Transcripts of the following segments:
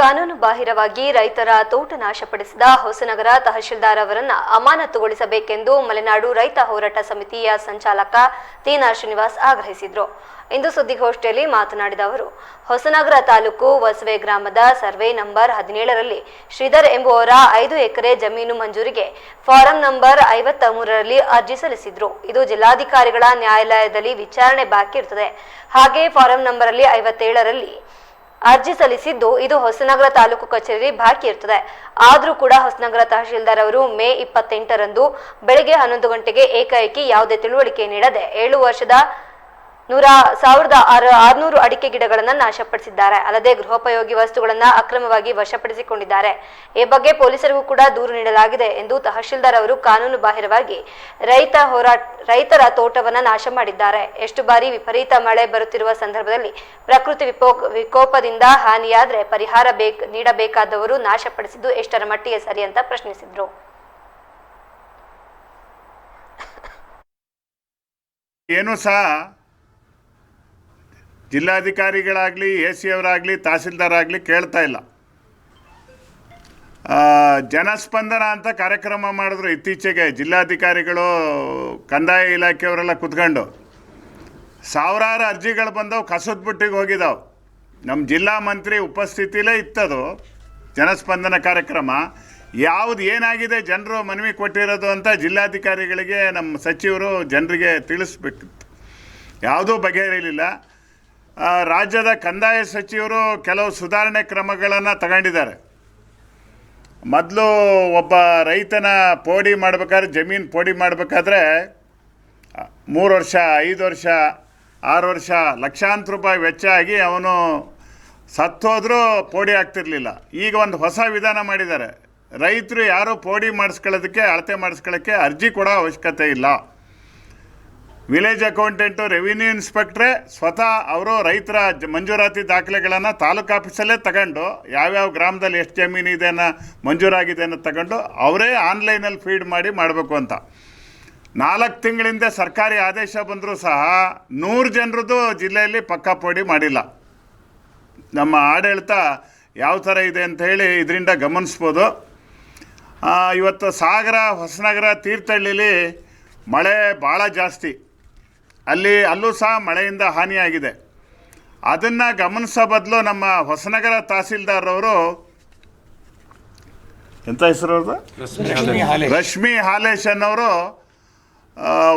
ಕಾನೂನು ಬಾಹಿರವಾಗಿ ರೈತರ ತೋಟ ನಾಶಪಡಿಸಿದ ಹೊಸನಗರ ತಹಶೀಲ್ದಾರ್ ಅವರನ್ನು ಅಮಾನತುಗೊಳಿಸಬೇಕೆಂದು ಮಲೆನಾಡು ರೈತ ಹೋರಾಟ ಸಮಿತಿಯ ಸಂಚಾಲಕ ತೀನಾ ಶ್ರೀನಿವಾಸ್ ಆಗ್ರಹಿಸಿದರು. ಇಂದು ಸುದ್ದಿಗೋಷ್ಠಿಯಲ್ಲಿ ಮಾತನಾಡಿದ ಅವರು, ಹೊಸನಗರ ತಾಲೂಕು ವಸವೆ ಗ್ರಾಮದ ಸರ್ವೆ ನಂಬರ್ ಹದಿನೇಳರಲ್ಲಿ ಶ್ರೀಧರ್ ಎಂಬುವರ ಐದು ಎಕರೆ ಜಮೀನು ಮಂಜೂರಿಗೆ ಫಾರಂ ನಂಬರ್ ಐವತ್ತ ಮೂರರಲ್ಲಿ ಅರ್ಜಿ ಸಲ್ಲಿಸಿದ್ರು. ಇದು ಜಿಲ್ಲಾಧಿಕಾರಿಗಳ ನ್ಯಾಯಾಲಯದಲ್ಲಿ ವಿಚಾರಣೆ ಬಾಕಿ ಇರುತ್ತದೆ. ಹಾಗೆ ಫಾರಂ ನಂಬರ್ ಅಲ್ಲಿ ಐವತ್ತೇಳರಲ್ಲಿ ಅರ್ಜಿ ಸಲ್ಲಿಸಿದ್ದು ಇದು ಹೊಸನಗರ ತಾಲೂಕು ಕಚೇರಿ ಬಾಕಿ ಇರ್ತದೆ. ಆದ್ರೂ ಕೂಡ ಹೊಸನಗರ ತಹಶೀಲ್ದಾರ್ ಅವರು ಮೇ ಇಪ್ಪತ್ತೆಂಟರಂದು ಬೆಳಗ್ಗೆ ಹನ್ನೊಂದು ಗಂಟೆಗೆ ಏಕಾಏಕಿ ಯಾವುದೇ ತಿಳುವಳಿಕೆ ನೀಡದೆ ಏಳು ವರ್ಷದ ನೂರ ಸಾವಿರದ ಆರು, ಆರುನೂರು ಅಡಿಕೆ ಗಿಡಗಳನ್ನ ನಾಶಪಡಿಸಿದ್ದಾರೆ. ಅಲ್ಲದೆ ಗೃಹೋಪಯೋಗಿ ವಸ್ತುಗಳನ್ನ ಅಕ್ರಮವಾಗಿ ವಶಪಡಿಸಿಕೊಂಡಿದ್ದಾರೆ. ಈ ಬಗ್ಗೆ ಪೊಲೀಸರಿಗೂ ಕೂಡ ದೂರು ನೀಡಲಾಗಿದೆ ಎಂದು ತಹಶೀಲ್ದಾರ್ ಅವರು ಕಾನೂನು ಬಾಹಿರವಾಗಿ ರೈತ ಹೋರಾಟ, ರೈತರ ತೋಟವನ್ನ ನಾಶ ಮಾಡಿದ್ದಾರೆ. ಎಷ್ಟು ಬಾರಿ ವಿಪರೀತ ಮಳೆ ಬರುತ್ತಿರುವ ಸಂದರ್ಭದಲ್ಲಿ ಪ್ರಕೃತಿ ವಿಪೋ, ವಿಕೋಪದಿಂದ ಹಾನಿಯಾದ್ರೆ ಪರಿಹಾರ ಬೇಕ್, ನೀಡಬೇಕಾದವರು ನಾಶಪಡಿಸಿದ್ದು ಎಷ್ಟರ ಮಟ್ಟಿಗೆ ಸರಿ ಅಂತ ಪ್ರಶ್ನಿಸಿದ್ರು. ಏನು ಸಹ ಜಿಲ್ಲಾಧಿಕಾರಿಗಳಾಗಲಿ ಎ ಸಿ ಅವರಾಗಲಿ ತಹಸೀಲ್ದಾರ್ ಆಗಲಿ ಕೇಳ್ತಾ ಇಲ್ಲ. ಜನಸ್ಪಂದನ ಅಂತ ಕಾರ್ಯಕ್ರಮ ಮಾಡಿದ್ರು ಇತ್ತೀಚೆಗೆ ಜಿಲ್ಲಾಧಿಕಾರಿಗಳು, ಕಂದಾಯ ಇಲಾಖೆಯವರೆಲ್ಲ ಕುತ್ಕೊಂಡು. ಸಾವಿರಾರು ಅರ್ಜಿಗಳು ಬಂದವು, ಕಸದ ಬುಟ್ಟಿಗೆ ಹೋಗಿದಾವೆ. ನಮ್ಮ ಜಿಲ್ಲಾ ಮಂತ್ರಿ ಉಪಸ್ಥಿತಿಲೇ ಇತ್ತದು ಜನಸ್ಪಂದನ ಕಾರ್ಯಕ್ರಮ. ಯಾವುದು ಏನಾಗಿದೆ, ಜನರು ಮನವಿ ಕೊಟ್ಟಿರೋದು ಅಂತ ಜಿಲ್ಲಾಧಿಕಾರಿಗಳಿಗೆ ನಮ್ಮ ಸಚಿವರು ಜನರಿಗೆ ತಿಳಿಸ್ಬೇಕಿತ್ತು ಯಾವುದೂ ಬಗೆಹರಿಲಿಲ್ಲ. ರಾಜ್ಯದ ಕಂದಾಯ ಸಚಿವರು ಕೆಲವು ಸುಧಾರಣೆ ಕ್ರಮಗಳನ್ನು ತಗೊಂಡಿದ್ದಾರೆ. ಮೊದಲು ಒಬ್ಬ ರೈತನ ಪೋಡಿ ಮಾಡ್ಬೇಕಾದ್ರೆ, ಜಮೀನು ಪೋಡಿ ಮಾಡಬೇಕಾದ್ರೆ ಮೂರು ವರ್ಷ, ಐದು ವರ್ಷ, ಆರು ವರ್ಷ, ಲಕ್ಷಾಂತರ ರೂಪಾಯಿ ವೆಚ್ಚ ಆಗಿ ಅವನು ಸತ್ತೋದ್ರೂ ಪೋಡಿ ಆಗ್ತಿರ್ಲಿಲ್ಲ. ಈಗ ಒಂದು ಹೊಸ ವಿಧಾನ ಮಾಡಿದ್ದಾರೆ. ರೈತರು ಯಾರು ಪೋಡಿ ಮಾಡಿಸ್ಕೊಳ್ಳೋದಕ್ಕೆ, ಅಳತೆ ಮಾಡಿಸ್ಕೊಳ್ಳೋಕ್ಕೆ ಅರ್ಜಿ ಕೊಡೋ ಅವಶ್ಯಕತೆ ಇಲ್ಲ. ವಿಲೇಜ್ ಅಕೌಂಟೆಂಟು, ರೆವಿನ್ಯೂ ಇನ್ಸ್ಪೆಕ್ಟ್ರೇ, ಸ್ವತಃ ಅವರು ರೈತರ ಮಂಜೂರಾತಿ ದಾಖಲೆಗಳನ್ನು ತಾಲೂಕು ಆಫೀಸಲ್ಲೇ ತಗೊಂಡು, ಯಾವ್ಯಾವ ಗ್ರಾಮದಲ್ಲಿ ಎಷ್ಟು ಜಮೀನು ಅನ್ನೋ ಮಂಜೂರಾಗಿದೆ ಅನ್ನೋ ತಗೊಂಡು, ಅವರೇ ಆನ್ಲೈನಲ್ಲಿ ಫೀಡ್ ಮಾಡಿ ಮಾಡಬೇಕು ಅಂತ. ನಾಲ್ಕು ತಿಂಗಳಿಂದ ಸರ್ಕಾರಿ ಆದೇಶ ಬಂದರೂ ಸಹ ನೂರು ಜನರದ್ದು ಜಿಲ್ಲೆಯಲ್ಲಿ ಪಕ್ಕಾ ಪೋಡಿ ಮಾಡಿಲ್ಲ. ನಮ್ಮ ಆಡಳಿತ ಯಾವ ಥರ ಇದೆ ಅಂತ ಹೇಳಿ ಇದರಿಂದ ಗಮನಿಸ್ಬೋದು. ಇವತ್ತು ಸಾಗರ, ಹೊಸನಗರ ತೀರ್ಥಹಳ್ಳಿಲಿ ಮಳೆ ಭಾಳ ಜಾಸ್ತಿ. ಅಲ್ಲಿ ಅಲ್ಲೂ ಸಹ ಮಳೆಯಿಂದ ಹಾನಿಯಾಗಿದೆ. ಅದನ್ನು ಗಮನಿಸೋ ಬದಲು ನಮ್ಮ ಹೊಸನಗರ ತಹಸೀಲ್ದಾರವರು ಎಂಥ ಹೆಸರು ಅವ್ರದ್ದು? ರಶ್ಮಿ ಹಾಲೇಶ್. ಅವರು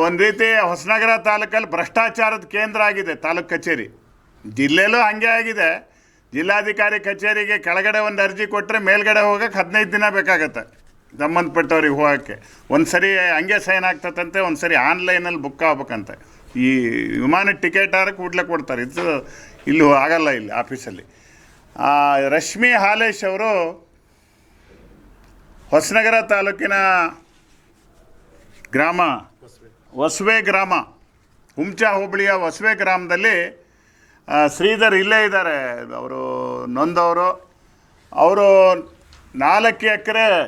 ಒಂದು ರೀತಿ ಹೊಸನಗರ ತಾಲೂಕಲ್ಲಿ ಭ್ರಷ್ಟಾಚಾರದ ಕೇಂದ್ರ ಆಗಿದೆ ತಾಲೂಕು ಕಚೇರಿ. ಜಿಲ್ಲೆಯಲ್ಲೂ ಹಾಗೆ ಆಗಿದೆ. ಜಿಲ್ಲಾಧಿಕಾರಿ ಕಚೇರಿಗೆ ಕೆಳಗಡೆ ಒಂದು ಅರ್ಜಿ ಕೊಟ್ಟರೆ ಮೇಲ್ಗಡೆ ಹೋಗೋಕ್ಕೆ ಹದಿನೈದು ದಿನ ಬೇಕಾಗತ್ತೆ. ಸಂಬಂಧಪಟ್ಟವ್ರಿಗೆ ಹೋಗೋಕ್ಕೆ. ಒಂದು ಸರಿ ಹಂಗೆ ಸೈನ್ ಆಗ್ತದಂತೆ ಒಂದು ಸರಿ ಆನ್ಲೈನಲ್ಲಿ ಬುಕ್ ಆಗ್ಬೇಕಂತೆ. ಈ ವಿಮಾನ ಟಿಕೆಟ್ ಆದ್ರೆ ಕೂಡಲೇ ಕೊಡ್ತಾರೆ. ಇದು ಇಲ್ಲಿ ಆಗಲ್ಲ ಇಲ್ಲಿ ಆಫೀಸಲ್ಲಿ. ಆ, ರಶ್ಮಿ ಹಾಲೇಶ್ ಅವರು ಹೊಸನಗರ ತಾಲೂಕಿನ ಗ್ರಾಮ ಹೊಸವೆ ಗ್ರಾಮ ಹುಂಚಾ ಹೋಬಳಿಯ ಹೊಸವೆ ಗ್ರಾಮದಲ್ಲಿ ಶ್ರೀಧರ್ ಇಲ್ಲೇ ಇದ್ದಾರೆ. ಅವರು ನೊಂದವರು ಅವರು. ನಾಲ್ಕು ಎಕರೆ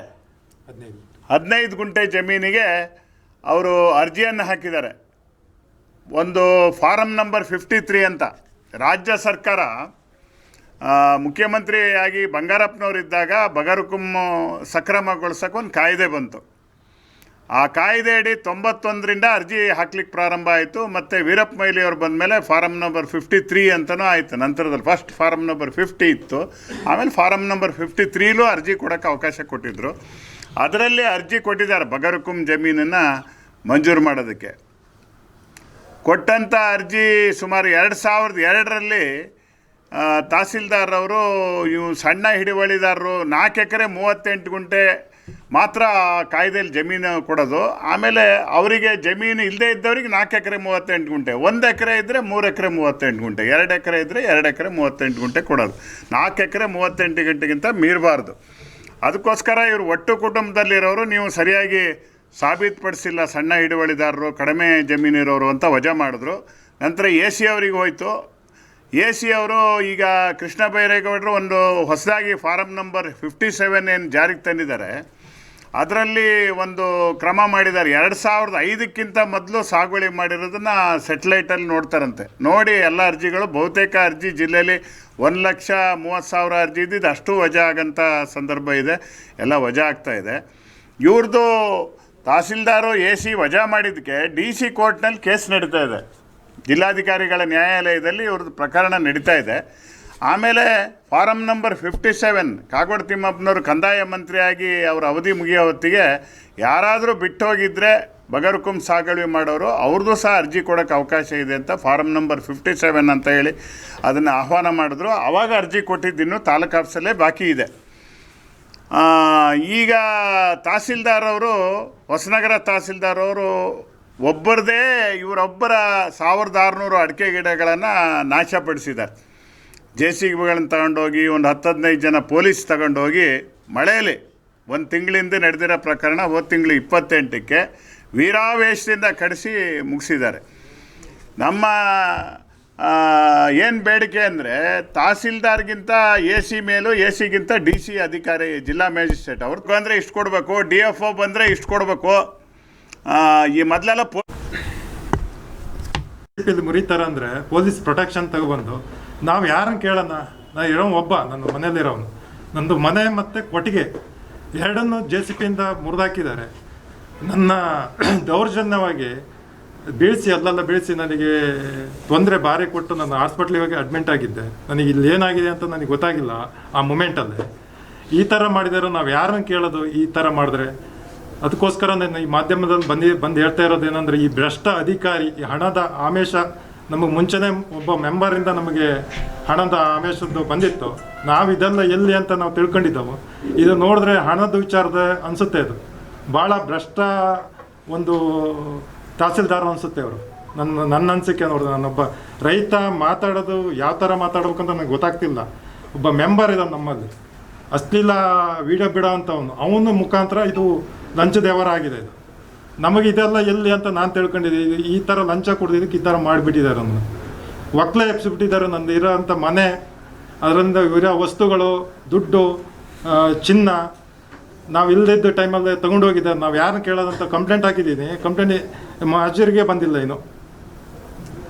ಹದಿನೈದು ಗುಂಟೆ ಜಮೀನಿಗೆ ಅವರು ಅರ್ಜಿಯನ್ನು ಹಾಕಿದ್ದಾರೆ. ಒಂದು ಫಾರಂ ನಂಬರ್ ಫಿಫ್ಟಿ ತ್ರೀ ಅಂತ. ರಾಜ್ಯ ಸರ್ಕಾರ ಮುಖ್ಯಮಂತ್ರಿಯಾಗಿ ಬಂಗಾರಪ್ಪನವರಿದ್ದಾಗ ಬಗರುಕುಮ್ ಸಕ್ರಮಗೊಳಿಸೋಕೆ ಒಂದು ಕಾಯ್ದೆ ಬಂತು. ಆ ಕಾಯ್ದೆ ಅಡಿ ತೊಂಬತ್ತೊಂದರಿಂದ ಅರ್ಜಿ ಹಾಕ್ಲಿಕ್ಕೆ ಪ್ರಾರಂಭ ಆಯಿತು, ಮತ್ತು ವೀರಪ್ಪ ಮೊಯ್ಲಿ ಅವ್ರು ಬಂದಮೇಲೆ ಫಾರಮ್ ನಂಬರ್ ಫಿಫ್ಟಿ ತ್ರೀ ಅಂತಲೂ ಆಯಿತು. ನಂತರದಲ್ಲಿ ಫಸ್ಟ್ ಫಾರಮ್ ನಂಬರ್ ಫಿಫ್ಟಿ ಇತ್ತು. ಆಮೇಲೆ ಫಾರಮ್ ನಂಬರ್ ಫಿಫ್ಟಿ ತ್ರೀಲೂ ಅರ್ಜಿ ಕೊಡೋಕ್ಕೆ ಅವಕಾಶ ಕೊಟ್ಟಿದ್ದರು ಅದರಲ್ಲಿ ಅರ್ಜಿ ಕೊಟ್ಟಿದ್ದಾರೆ ಬಗರುಕುಮ್ ಜಮೀನನ್ನು ಮಂಜೂರು ಮಾಡೋದಕ್ಕೆ. ಕೊಟ್ಟಂಥ ಅರ್ಜಿ ಸುಮಾರು ಎರಡು ಸಾವಿರದ ಎರಡರಲ್ಲಿ ತಹಸೀಲ್ದಾರ್ ಅವರು ಇವು ಸಣ್ಣ ಹಿಡುವಳಿದಾರರು ನಾಲ್ಕು ಎಕರೆ ಮೂವತ್ತೆಂಟು ಗುಂಟೆ ಮಾತ್ರ ಕಾಯ್ದೆಯಲ್ಲಿ ಜಮೀನು ಕೊಡೋದು. ಆಮೇಲೆ ಅವರಿಗೆ ಜಮೀನು ಇಲ್ಲದೇ ಇದ್ದವ್ರಿಗೆ ನಾಲ್ಕು ಎಕರೆ ಮೂವತ್ತೆಂಟು ಗುಂಟೆ, ಒಂದು ಎಕರೆ ಇದ್ದರೆ ಮೂರು ಎಕರೆ ಮೂವತ್ತೆಂಟು ಗುಂಟೆ, ಎರಡು ಎಕರೆ ಇದ್ದರೆ ಎರಡು ಎಕರೆ ಮೂವತ್ತೆಂಟು ಗುಂಟೆ ಕೊಡೋದು. ನಾಲ್ಕು ಎಕರೆ ಮೂವತ್ತೆಂಟು ಗಂಟೆಗಿಂತ ಮೀರಬಾರ್ದು. ಅದಕ್ಕೋಸ್ಕರ ಇವರು ಒಟ್ಟು ಕುಟುಂಬದಲ್ಲಿರೋರು ನೀವು ಸರಿಯಾಗಿ ಸಾಬೀತುಪಡಿಸಿಲ್ಲ ಸಣ್ಣ ಹಿಡುವಳಿದಾರರು, ಕಡಿಮೆ ಜಮೀನಿರೋರು ಅಂತ ವಜಾ ಮಾಡಿದ್ರು. ನಂತರ ಎ ಸಿ ಅವರಿಗೆ ಹೋಯಿತು. ಎ ಸಿ ಅವರು ಈಗ ಕೃಷ್ಣ ಬೈರೇಗೌಡರು ಒಂದು ಹೊಸದಾಗಿ ಫಾರಮ್ ನಂಬರ್ ಫಿಫ್ಟಿ ಸೆವೆನ್ ಏನು ಜಾರಿಗೆ ತಂದಿದ್ದಾರೆ. ಅದರಲ್ಲಿ ಒಂದು ಕ್ರಮ ಮಾಡಿದ್ದಾರೆ. ಎರಡು ಸಾವಿರದ ಐದಕ್ಕಿಂತ ಮೊದಲು ಸಾಗುವಳಿ ಮಾಡಿರೋದನ್ನು ಸೆಟ್ಲೈಟಲ್ಲಿ ನೋಡ್ತಾರಂತೆ. ನೋಡಿ, ಎಲ್ಲ ಅರ್ಜಿಗಳು, ಬಹುತೇಕ ಅರ್ಜಿ ಜಿಲ್ಲೆಯಲ್ಲಿ ಒಂದು ಲಕ್ಷ ಮೂವತ್ತು ಸಾವಿರ ಅರ್ಜಿ ಇದ್ದಿದ್ದು ಅಷ್ಟು ವಜಾ ಆಗಂಥ ಸಂದರ್ಭ ಇದೆ. ಎಲ್ಲ ವಜಾ ಆಗ್ತಾ ಇದೆ. ಇವ್ರದ್ದು ತಹಸೀಲ್ದಾರು ಎ ಸಿ ವಜಾ ಮಾಡಿದ್ದಕ್ಕೆ ಡಿ ಸಿ ಕೋರ್ಟ್ನಲ್ಲಿ ಕೇಸ್ ನಡೀತಾ ಇದೆ. ಜಿಲ್ಲಾಧಿಕಾರಿಗಳ ನ್ಯಾಯಾಲಯದಲ್ಲಿ ಇವ್ರದ್ದು ಪ್ರಕರಣ ನಡೀತಾ ಇದೆ. ಆಮೇಲೆ form number fifty seven Kagodu ತಿಮ್ಮಪ್ಪನವರು ಕಂದಾಯ ಮಂತ್ರಿಯಾಗಿ ಅವರ ಅವಧಿ ಮುಗಿಯೋ ಹೊತ್ತಿಗೆ ಯಾರಾದರೂ ಬಿಟ್ಟೋಗಿದ್ದರೆ ಬಗರ್ಕುಂ ಸಾಗಳಿ ಮಾಡೋರು ಅವ್ರದ್ದು ಸಹ ಅರ್ಜಿ ಕೊಡೋಕ್ಕೆ ಅವಕಾಶ ಇದೆ ಅಂತ ಫಾರಂ ನಂಬರ್ ಫಿಫ್ಟಿ ಸೆವೆನ್ ಅಂತ ಹೇಳಿ ಅದನ್ನು ಆಹ್ವಾನ ಮಾಡಿದ್ರು. ಆವಾಗ ಅರ್ಜಿ ಕೊಟ್ಟಿದ್ದಿನ್ನು ತಾಲೂಕು ಆಫೀಸಲ್ಲೇ ಬಾಕಿ ಇದೆ. ಈಗ ತಹಸೀಲ್ದಾರ್ ಅವರು ಹೊಸನಗರ ತಹಸೀಲ್ದಾರ್ ಅವರು ಒಬ್ಬರದೇ ಇವರೊಬ್ಬರ ಸಾವಿರದ ಆರುನೂರು ಅಡಿಕೆ ಗಿಡಗಳನ್ನು ನಾಶಪಡಿಸಿದ್ದಾರೆ. ಜೆ ಸಿ ಬಿಗಳನ್ನು ತಗೊಂಡೋಗಿ ಒಂದು ಹತ್ತು ಹದಿನೈದು ಜನ ಪೊಲೀಸ್ ತಗೊಂಡೋಗಿ ಮಳೆಯಲ್ಲಿ ಒಂದು ತಿಂಗಳಿಂದ ನಡೆದಿರೋ ಪ್ರಕರಣ ಹೋದ ತಿಂಗಳು ಇಪ್ಪತ್ತೆಂಟಕ್ಕೆ ವೀರಾವೇಶದಿಂದ ಕಡಿಸಿ ಮುಗಿಸಿದ್ದಾರೆ. ನಮ್ಮ ಏನು ಬೇಡಿಕೆ ಅಂದರೆ ತಹಸೀಲ್ದಾರ್ಗಿಂತ ಎ ಸಿ ಮೇಲೂ ಎ ಸಿಗಿಂತ ಡಿ ಸಿ ಅಧಿಕಾರಿ, ಜಿಲ್ಲಾ ಮ್ಯಾಜಿಸ್ಟ್ರೇಟ್ ಅವ್ರಿಗೆ ಬಂದರೆ ಇಷ್ಟು ಕೊಡಬೇಕು, ಡಿ ಎಫ್ ಒ ಬಂದರೆ ಇಷ್ಟು ಕೊಡಬೇಕು. ಈ ಮೊದಲೆಲ್ಲ ಪೊಲೀಸ್ ಮುರಿತಾರ ಅಂದರೆ ಪೊಲೀಸ್ ಪ್ರೊಟೆಕ್ಷನ್ ತಗೊಬಂದು, ನಾವು ಯಾರನ್ನು ಕೇಳೋಣ? ನಾ ಇರೋ ಒಬ್ಬ, ನನ್ನ ಮನೇಲಿರೋನು ನಂದು ಮನೆ ಮತ್ತು ಕೊಟ್ಟಿಗೆ ಎರಡನ್ನು ಜೆ ಸಿ ಪಿಯಿಂದ ಮುರಿದಾಕಿದ್ದಾರೆ. ನನ್ನ ದೌರ್ಜನ್ಯವಾಗಿ ಬೀಳಿಸಿ ಅಲ್ಲೆಲ್ಲ ಬೀಳಿಸಿ ನನಗೆ ತೊಂದರೆ ಭಾರಿ ಕೊಟ್ಟು ನಾನು ಹಾಸ್ಪಿಟ್ಲಿಗೆ ಹೋಗಿ ಅಡ್ಮಿಂಟ್ ಆಗಿದ್ದೆ. ನನಗೆ ಇಲ್ಲಿ ಏನಾಗಿದೆ ಅಂತ ನನಗೆ ಗೊತ್ತಾಗಿಲ್ಲ ಆ ಮೂಮೆಂಟಲ್ಲಿ ಈ ಥರ ಮಾಡಿದಾರೋ, ನಾವು ಯಾರನ್ನು ಕೇಳೋದು ಈ ಥರ ಮಾಡಿದ್ರೆ? ಅದಕ್ಕೋಸ್ಕರ ನಾನು ಈ ಮಾಧ್ಯಮದಲ್ಲಿ ಬಂದು ಬಂದು ಹೇಳ್ತಾ ಇರೋದು ಏನಂದರೆ, ಈ ಭ್ರಷ್ಟ ಅಧಿಕಾರಿ, ಈ ಹಣದ ಆಮೇಷ ನಮಗೆ ಮುಂಚೆನೇ ಒಬ್ಬ ಮೆಂಬರಿಂದ ನಮಗೆ ಹಣದ ಆಮೇಶದ್ದು ಬಂದಿತ್ತು. ನಾವು ಇದೆಲ್ಲ ಎಲ್ಲಿ ಅಂತ ನಾವು ತಿಳ್ಕೊಂಡಿದ್ದೆವು. ಇದು ನೋಡಿದ್ರೆ ಹಣದ ವಿಚಾರದ ಅನಿಸುತ್ತೆ ಇದು ಭಾಳ ಭ್ರಷ್ಟ ಒಂದು ತಹಸೀಲ್ದಾರ್ ಅನಿಸುತ್ತೆ ಅವರು ನನ್ನ ನನ್ನ ಅನಿಸಿಕೆ ನೋಡಿದ್ರೆ ನಾನೊಬ್ಬ ರೈತ, ಮಾತಾಡೋದು ಯಾವ ಥರ ಅಂತ ನನಗೆ ಗೊತ್ತಾಗ್ತಿಲ್ಲ. ಒಬ್ಬ ಮೆಂಬರ್ ಇದ್ದಾನೆ ನಮ್ಮಲ್ಲಿ. ಅಶ್ಲೀಲ ವಿಡಿಯೋ ಬಿಡೋ ಅಂಥವನು ಅವನ ಮುಖಾಂತರ ಇದು ಲಂಚ ದೇವರ ಆಗಿದೆ ಇದು. ನಮಗೆ ಇದೆಲ್ಲ ಎಲ್ಲಿ ಅಂತ ನಾನು ತಿಳ್ಕೊಂಡಿದ್ದೀನಿ. ಈ ಥರ ಲಂಚ ಕೊಡ್ದಿದ್ದಕ್ಕೆ ಈ ಥರ ಮಾಡಿಬಿಟ್ಟಿದ್ದಾರೆ ನನ್ನ ಒಕ್ಕಲೆ ಎಪ್ಸಿಬಿಟ್ಟಿದ್ದಾರೆ ನಂದು ಇರೋಂಥ ಮನೆ. ಅದರಿಂದ ಇರೋ ವಸ್ತುಗಳು, ದುಡ್ಡು ಚಿನ್ನ ನಾವು ಇಲ್ಲದಿದ್ದ ಟೈಮಲ್ಲಿ ತೊಗೊಂಡೋಗಿದ್ದಾರೆ ನಾವು ಯಾರನ್ನ ಕೇಳೋದಂತ ಕಂಪ್ಲೇಂಟ್ ಹಾಕಿದ್ದೀನಿ. ಕಂಪ್ಲೇಂಟ್ ಅಜ್ಜರಿಗೆ ಬಂದಿಲ್ಲ ಇನ್ನು.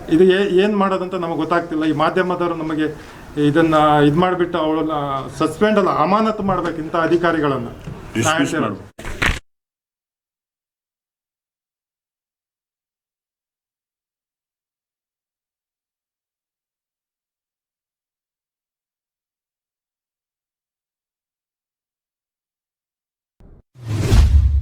ಇದು ಏನು ಮಾಡೋದಂತ ನಮಗೆ ಗೊತ್ತಾಗ್ತಿಲ್ಲ. ಈ ಮಾಧ್ಯಮದವರು ನಮಗೆ ಇದನ್ನ ಇದು ಮಾಡಿಬಿಟ್ಟು ಅವಳನ್ನ ಸಸ್ಪೆಂಡ್ ಅಲ್ಲ ಅಮಾನತು ಮಾಡಬೇಕು ಇಂಥ ಅಧಿಕಾರಿಗಳನ್ನು.